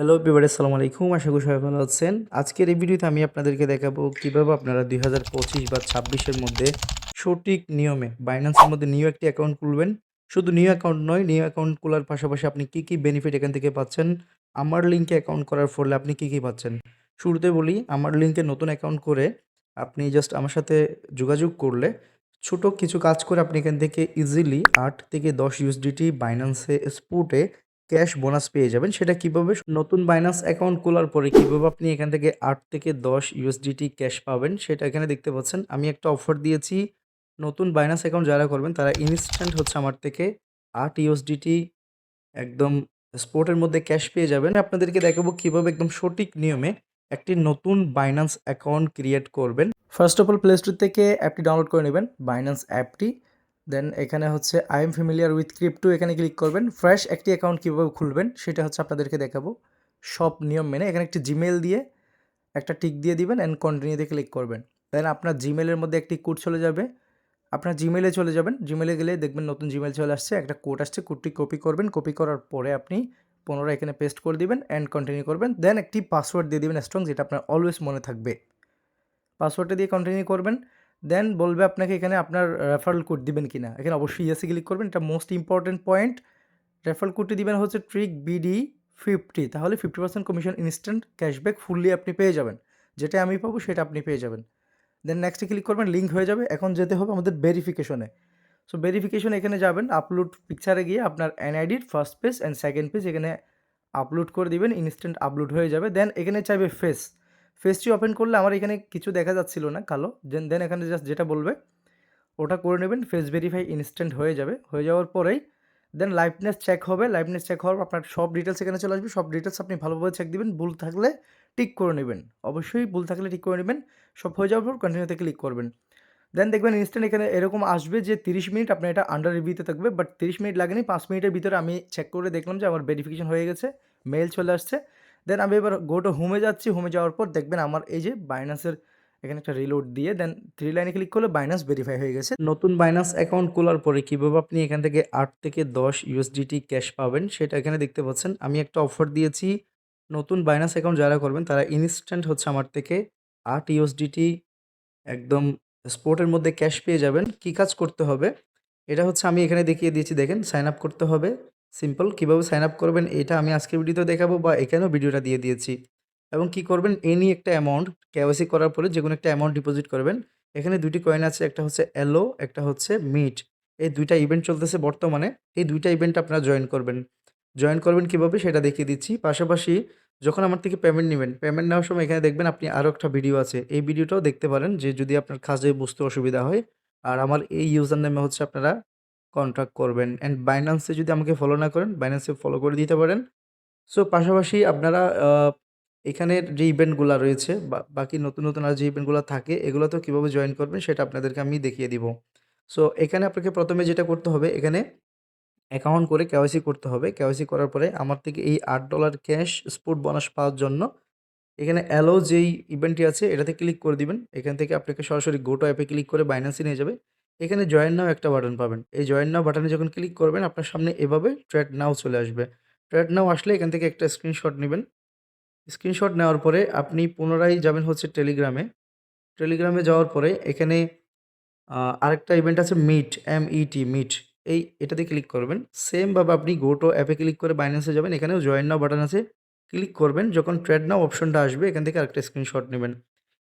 Hello everybody আসসালামু আলাইকুম। আশা করি সবাই ভালো আছেন। আজকের এই ভিডিওতে আমি আপনাদেরকে দেখাবো কীভাবে আপনারা দুই হাজার পঁচিশ বা ছাব্বিশের মধ্যে সঠিক নিয়মে বাইন্যান্সের মধ্যে নিউ একটি অ্যাকাউন্ট খুলবেন। শুধু নিউ অ্যাকাউন্ট নয় নিউ অ্যাকাউন্ট খোলার পাশাপাশি আপনি কী কী বেনিফিট এখান থেকে পাচ্ছেন, আমার লিঙ্কে অ্যাকাউন্ট করার ফলে আপনি কী কী পাচ্ছেন। শুরুতে বলি, আমার লিঙ্কে নতুন অ্যাকাউন্ট করে আপনি জাস্ট আমার সাথে যোগাযোগ করলে ছোট কিছু কাজ করে আপনি এখান থেকে ইজিলি আট থেকে দশ ইউএসডিটি বাইন্যান্সে স্পুটে ক্যাশ বোনাস পেয়ে যাবেন। সেটা কীভাবে? নতুন বাইনান্স অ্যাকাউন্ট খোলার পরে কীভাবে আপনি এখান থেকে আট থেকে দশ ইউএসডিটি ক্যাশ পাবেন, সেটা এখানে দেখতে পাচ্ছেন। আমি একটা অফার দিয়েছি। নতুন বাইনান্স অ্যাকাউন্ট যারা করবেন, তারা ইনস্ট্যান্ট হচ্ছে আমার থেকে আট ইউএসডিটি একদম স্পোর্টের মধ্যে ক্যাশ পেয়ে যাবেন। আপনাদেরকে দেখাবো কীভাবে একদম সঠিক নিয়মে একটি নতুন বাইনান্স অ্যাকাউন্ট ক্রিয়েট করবেন। First of all Play Store থেকে অ্যাপটি ডাউনলোড করে নেবেন। বাইনান্স অ্যাপটি দেন এখানে হচ্ছে I am familiar with crypto এখানে ক্লিক করবেন। ফ্রেশ একটি অ্যাকাউন্ট কীভাবে খুলবেন, সেটা হচ্ছে আপনাদেরকে দেখাবো। সব নিয়ম মেনে এখানে একটি জিমেল দিয়ে একটা টিক দিয়ে দিবেন অ্যান্ড কন্টিনিউতে ক্লিক করবেন। দেন আপনার জিমেলের মধ্যে একটি কোড চলে যাবে। আপনার জিমেলে চলে যাবেন। জিমেলে গেলে দেখবেন নতুন জিমেল চলে আসছে। একটা কোড আসছে কোডটি কপি করবেন। কপি করার পরে আপনি পুনরায় এখানে পেস্ট করে দিবেন অ্যান্ড কন্টিনিউ করবেন। দেন একটি পাসওয়ার্ড দিয়ে দিবেন স্ট্রং যেটা আপনার অলওয়েজ মনে থাকবে। পাসওয়ার্ডটা দিয়ে কন্টিনিউ করবেন। দেন বলবে আপনাকে এখানে আপনার রেফারেল কোড দিবেন কি না এখানে অবশ্যই ইয়েসে ক্লিক করবেন। এটা মোস্ট ইম্পর্টেন্ট পয়েন্ট রেফারেল কোডটি দিবেন হচ্ছে ট্রিক বিডি ফিফটি তাহলে fifty percent commission instant cashback fully আপনি পেয়ে যাবেন। যেটা আমি পাবো সেটা আপনি পেয়ে যাবেন। দেন নেক্সটে ক্লিক করবেন লিঙ্ক হয়ে যাবে। এখন যেতে হবে আমাদের ভেরিফিকেশনে সো ভেরিফিকেশন এখানে যাবেন আপলোড পিকচারে গিয়ে আপনার এনআইডির first page and second page এখানে আপলোড করে দিবেন ইনস্ট্যান্ট আপলোড হয়ে যাবে। দেন এখানে চাইবে ফেস ফেসটি ওপেন করলে আমার এখানে কিছু দেখা যাচ্ছিল না, কালো। দেন দেন এখানে জাস্ট যেটা বলবে, ওটা করে নেবেন ফেস ভেরিফাই ইনস্ট্যান্ট হয়ে যাবে। হয়ে যাওয়ার পরেই দেন লাইভনেস চেক হবে। লাইভনেস চেক হওয়ার আপনার সব ডিটেলস এখানে চলে আসবে। সব ডিটেলস আপনি ভালোভাবে চেক দিবেন। ভুল থাকলে টিক করে নেবেন। অবশ্যই ভুল থাকলে ঠিক করে নেবেন। সব হয়ে যাওয়ার পর কন্টিনিউতে ক্লিক করবেন। দেন দেখবেন ইনস্ট্যান্ট এখানে এরকম আসবে যে তিরিশ মিনিট আপনার এটা আন্ডার রিভিউতে থাকবে বাট তিরিশ মিনিট লাগেনি। পাঁচ মিনিটের ভিতরে আমি চেক করে দেখলাম যে আমার ভেরিফিকেশন হয়ে গেছে মেল চলে আসছে। দেন আমি এবার গো টু হোমে যাচ্ছি। হোমে যাওয়ার পর দেখবেন আমার এই যে বাইনান্সের এখানে একটা রিলোড দিয়ে দেন থ্রি লাইনে ক্লিক করলে বাইনাস ভেরিফাই হয়ে গেছে। নতুন বাইনাস অ্যাকাউন্ট খোলার পরে কীভাবে আপনি এখান থেকে আট থেকে দশ ইউএসডিটি ক্যাশ পাবেন সেটা এখানে দেখতে পাচ্ছেন। আমি একটা অফার দিয়েছি। নতুন বাইনাস অ্যাকাউন্ট যারা করবেন, তারা ইনস্ট্যান্ট হচ্ছে আমার থেকে আট ইউএসডিটি একদম স্পোর্টের মধ্যে ক্যাশ পেয়ে যাবেন। কী কাজ করতে হবে? এটা হচ্ছে আমি এখানে দেখিয়ে দিয়েছি। দেখেন সাইন আপ করতে হবে। সিম্পল, কীভাবে সাইন আপ করবেন এটা আমি আজকের ভিডিওতে দেখাবো বা এখানেও ভিডিওটা দিয়ে দিয়েছি। এবং কি করবেন এনি একটা অ্যামাউন্ট কেওয়াইসি করার পরে যে কোনো একটা অ্যামাউন্ট ডিপোজিট করবেন। এখানে দুটি কয়েন আছে, একটা হচ্ছে এলো একটা হচ্ছে মিট এই দুইটা ইভেন্ট চলতেছে বর্তমানে, এই দুইটা ইভেন্ট আপনারা জয়েন করবেন। জয়েন করবেন কীভাবে সেটা দেখিয়ে দিচ্ছি। পাশাপাশি যখন আমার থেকে পেমেন্ট নেবেন পেমেন্ট নেওয়ার সময় এখানে দেখবেন আপনি আরও একটা ভিডিও আছে। এই ভিডিওটাও দেখতে পারেন যে যদি আপনার কাজে বুঝতে অসুবিধা হয়, আর আমার এই ইউজার নামে হচ্ছে আপনারা কন্ট্যাক্ট করবেন। অ্যান্ড বাইন্যান্সে যদি আমাকে ফলো না করেন বাইন্যান্সে ফলো করে দিতে পারেন। সো পাশাপাশি আপনারা এখানের যে ইভেন্টগুলো রয়েছে বা, বাকি নতুন নতুন আর যে ইভেন্টগুলো থাকে, এগুলোতেও কীভাবে জয়েন করবেন সেটা আপনাদেরকে আমি দেখিয়ে দিব। সো এখানে আপনাকে প্রথমে যেটা করতে হবে, এখানে অ্যাকাউন্ট করে কেওয়াইসি করতে হবে। কেওয়াইসি করার পরে আমার থেকে এই আট ডলার ক্যাশ স্পোর্ট বোনাস পাওয়ার জন্য এখানে অ্যালো যেই ইভেন্টটি আছে, এটাতে ক্লিক করে দিবেন। এখান থেকে আপনাকে সরাসরি গোটো অ্যাপে ক্লিক করে বাইন্যান্সে নিয়ে যাবে। এখানে জয়েন নাও একটা বাটন পাবেন। এই জয়েন নাও বাটনে যখন ক্লিক করবেন, আপনার সামনে এভাবে ট্রেড নাও চলে আসবে। ট্রেড নাও আসলে এখান থেকে একটা স্ক্রিনশট নেবেন। স্ক্রিনশট নেওয়ার পরে আপনি পুনরায় যাবেন হচ্ছে টেলিগ্রামে টেলিগ্রামে যাওয়ার পরে এখানে আরেকটা ইভেন্ট আছে মিট এম ইটি মিট এই এটাতে ক্লিক করবেন। সেমভাবে আপনি গোটো অ্যাপে ক্লিক করে বাইন্যান্সে যাবেন। এখানেও জয়েন নাও বাটন আছে। ক্লিক করবেন। যখন ট্রেড নাও অপশনটা আসবে, এখান থেকে আরেকটা স্ক্রিনশট নেবেন।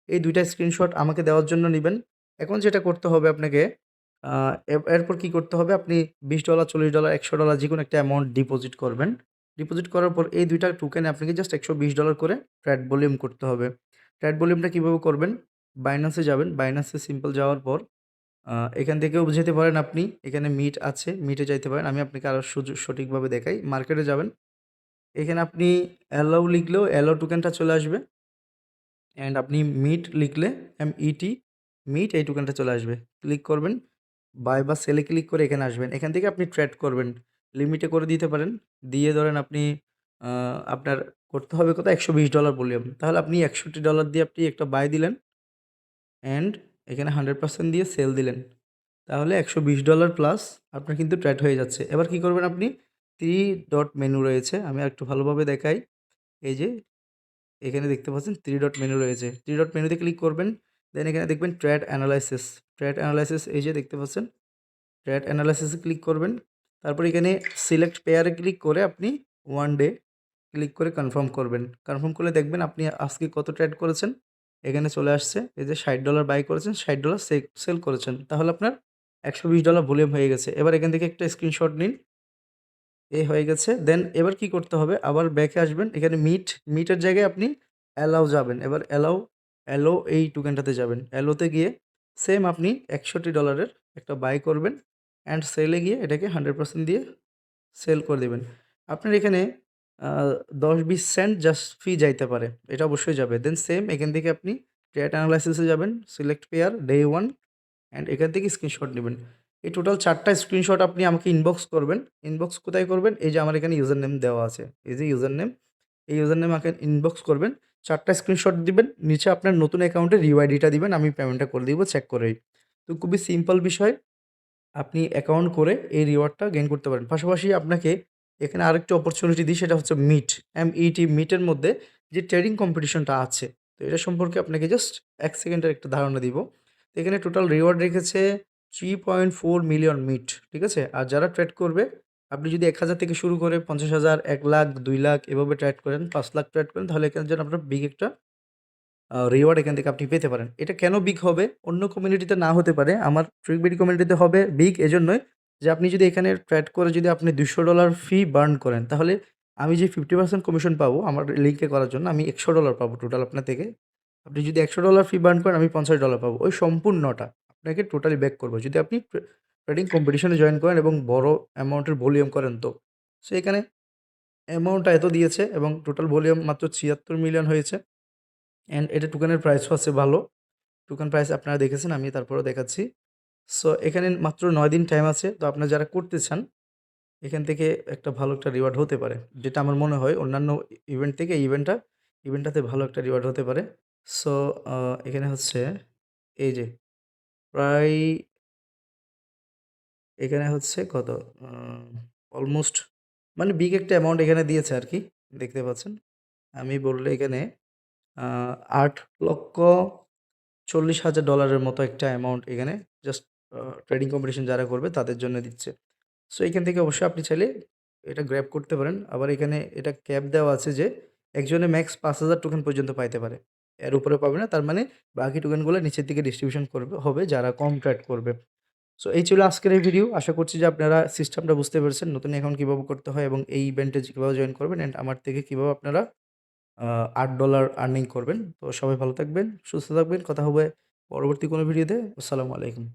এই দুইটা স্ক্রিনশট আমাকে দেওয়ার জন্য নেবেন। এখন যেটা করতে হবে আপনাকে এরপর কি করতে হবে? আপনি বিশ ডলার, চল্লিশ ডলার, একশো ডলার যে কোনো একটা অ্যামাউন্ট ডিপোজিট করবেন। ডিপোজিট করার পর এই দুইটা টোকেনে আপনাকে জাস্ট একশো বিশ ডলার করে ট্র্যাড ভলিউম করতে হবে। ট্র্যাড ভলিউমটা কীভাবে করবেন? বাইন্যান্সে যাবেন। বাইন্যান্সে সিম্পল যাওয়ার পর এখান থেকেও যেতে পারেন আপনি, এখানে মিট আছে মিটে যাইতে পারেন। আমি আপনাকে আরও সুযোগ, সঠিকভাবে দেখাই। মার্কেটে যাবেন। এখানে আপনি অ্যালাউ লিখলেও অ্যালাউ টোকেনটা চলে আসবে। অ্যান্ড আপনি মিট লিখলে এম ইটি মিট এই টোকেনটা চলে আসবে। ক্লিক করবেন। বাই বা সেলে ক্লিক করে এখানে আসবেন। এখান থেকে আপনি ট্রেড করবেন। লিমিটে করে দিতে পারেন। দিয়ে ধরেন আপনি আপনার করতে হবে কত একশো বিশ ডলার বললাম তাহলে আপনি একষট্টি ডলার দিয়ে আপনি একটা বাই দিলেন অ্যান্ড এখানে হান্ড্রেড পার্সেন্ট দিয়ে সেল দিলেন। তাহলে একশো বিশ ডলার প্লাস আপনার কিন্তু ট্রেড হয়ে যাচ্ছে। এবার কি করবেন আপনি? থ্রি ডট মেনু রয়েছে। আমি একটু ভালোভাবে দেখাই। এই যে, এখানে দেখতে পাচ্ছেন থ্রি ডট মেনু রয়েছে। থ্রি ডট মেনুতে ক্লিক করবেন। দেন এখানে দেখবেন ট্র্যাড অ্যানালাইসিস ট্র্যাড অ্যানালাইসিস এই যে দেখতে পাচ্ছেন ট্র্যাড অ্যানালাইসিসে ক্লিক করবেন। তারপর এখানে সিলেক্ট পেয়ারে ক্লিক করে আপনি ওয়ান ডে ক্লিক করে কনফার্ম করবেন। কনফার্ম করলে দেখবেন আপনি আজকে কত ট্রেড করেছেন, এখানে চলে আসছে, এই যে ষাট ডলার বাই করেছেন, ষাট ডলার সেল করেছেন। তাহলে আপনার একশো বিশ ডলার ভলিউম হয়ে গেছে। এবার এখান থেকে একটা স্ক্রিনশট নিন। এ হয়ে গেছে। দেন এবার কি করতে হবে? আবার ব্যাকে আসবেন। এখানে মিট মিটের জায়গায় আপনি অ্যালাউ যাবেন। এবার অ্যালাও অ্যালো এই টোকেনটাতে যাবেন। অ্যালোতে গিয়ে সেম আপনি একষট্টি ডলারের একটা বাই করবেন অ্যান্ড সেলে গিয়ে এটাকে হান্ড্রেড পার্সেন্ট দিয়ে সেল করে দেবেন। আপনার এখানে দশ বিশ সেন্ট জাস্ট ফি যাইতে পারে। এটা অবশ্যই যাবে। দেন সেম এখান থেকে আপনি ট্রেড অ্যানালাইসিসে যাবেন select pair day one and এখান থেকে স্ক্রিনশট নেবেন। এই টোটাল চারটা স্ক্রিনশট আপনি আমাকে ইনবক্স করবেন। ইনবক্স কোথায় করবেন? এই যে আমার এখানে ইউজার নেম দেওয়া আছে। এই যে ইউজার নেম এই ইউজার নেম আমাকে ইনবক্স করবেন। চারটা স্ক্রিনশট দিবেন, নিচে আপনার নতুন অ্যাকাউন্টে রিওয়াইডিটা দিবেন, আমি পেমেন্টটা করে দিব চেক করেই তো খুবই সিম্পল বিষয়, আপনি অ্যাকাউন্ট করে এই রিওয়ার্ডটা গেইন করতে পারেন। পাশাপাশি আপনাকে এখানে আরেকটি অপরচুনিটি দিই, সেটা হচ্ছে মিট এম ইটি মিটের মধ্যে যে ট্রেডিং কম্পিটিশনটা আছে, তো এটা সম্পর্কে আপনাকে জাস্ট এক সেকেন্ডের একটা ধারণা দিব। তো এখানে টোটাল রিওয়ার্ড রেখেছে থ্রি পয়েন্ট ফোর মিলিয়ন মিট ঠিক আছে? আর যারা ট্রেড করবে আপনি যদি এক হাজার থেকে শুরু করে পঞ্চাশ হাজার, এক লাখ, দুই লাখ এভাবে ট্রেড করেন, পাঁচ লাখ ট্রেড করেন, তাহলে এখানে যেন আপনার বিগ একটা রিওয়ার্ড এখান থেকে আপনি পেতে পারেন। এটা কেন বিগ হবে? অন্য কমিউনিটিতে না হতে পারে। আমার ট্রিকবিডি কমিউনিটিতে হবে বিগ এজন্যই যে আপনি যদি এখানে ট্রেড করে যদি আপনি দুশো ডলার ফি বার্ন করেন, তাহলে আমি যে ফিফটি পার্সেন্ট কমিশন পাবো আমার লিঙ্কে করার জন্য আমি একশো ডলার পাবো টোটাল আপনার থেকে। আপনি যদি একশো ডলার ফি বার্ন করেন, আমি পঞ্চাশ ডলার পাবো। ওই সম্পূর্ণটা আপনাকে টোটালি ব্যাক করব। যদি আপনি ট্রেডিং কম্পিটিশনে জয়েন করেন এবং বড় অ্যামাউন্টের ভলিউম করেন তো। সো এখানে অ্যামাউন্টটা এত দিয়েছে এবং টোটাল ভলিউম মাত্র ছিয়াত্তর মিলিয়ন হয়েছে। অ্যান্ড এটা টোকেনের প্রাইসও আছে ভালো। টোকেন প্রাইস আপনারা দেখেছেন, আমি তারপরেও দেখাচ্ছি। সো এখানে মাত্র নয় দিন টাইম আছে। তো আপনারা যারা করতে চান, এখান থেকে একটা ভালো একটা রিওয়ার্ড হতে পারে। যেটা আমার মনে হয় অন্যান্য ইভেন্ট থেকে ইভেন্টটা ইভেন্টটাতে ভালো একটা রিওয়ার্ড হতে পারে। সো এখানে হচ্ছে, এই যে, প্রায় এখানে হচ্ছে কত? অলমোস্ট মানে বিগ একটা অ্যামাউন্ট এখানে দিয়েছে আর কি, দেখতে পাচ্ছেন। আমি বললে এখানে আট লক্ষ চল্লিশ হাজার ডলারের মতো একটা অ্যামাউন্ট এখানে জাস্ট ট্রেডিং কম্পিটিশন যারা করবে তাদের জন্য দিচ্ছে। সো এখান থেকে অবশ্যই আপনি চাইলে এটা গ্র্যাব করতে পারেন। আবার এখানে এটা ক্যাপ দেওয়া আছে যে, একজনে ম্যাক্স পাঁচ হাজার টোকেন পর্যন্ত পাইতে পারে। এর উপরে পাবে না, তার মানে বাকি টোকেনগুলো নিচের দিকে ডিস্ট্রিবিউশন করবে, হবে যারা কম ট্রেড করবে। সো এই ছিল আজকের এই ভিডিও আশা করছি যে আপনারা সিস্টেমটা বুঝতে পেরেছেন, নতুন অ্যাকাউন্ট কীভাবে করতে হয় এবং এই ইভেন্টে কীভাবে জয়েন করবেন অ্যান্ড আমার থেকে কীভাবে আপনারা আট ডলার আর্নিং করবেন। তো সবাই ভালো থাকবেন, সুস্থ থাকবেন। কথা হবে পরবর্তী কোনো ভিডিওতে আসসালামু আলাইকুম।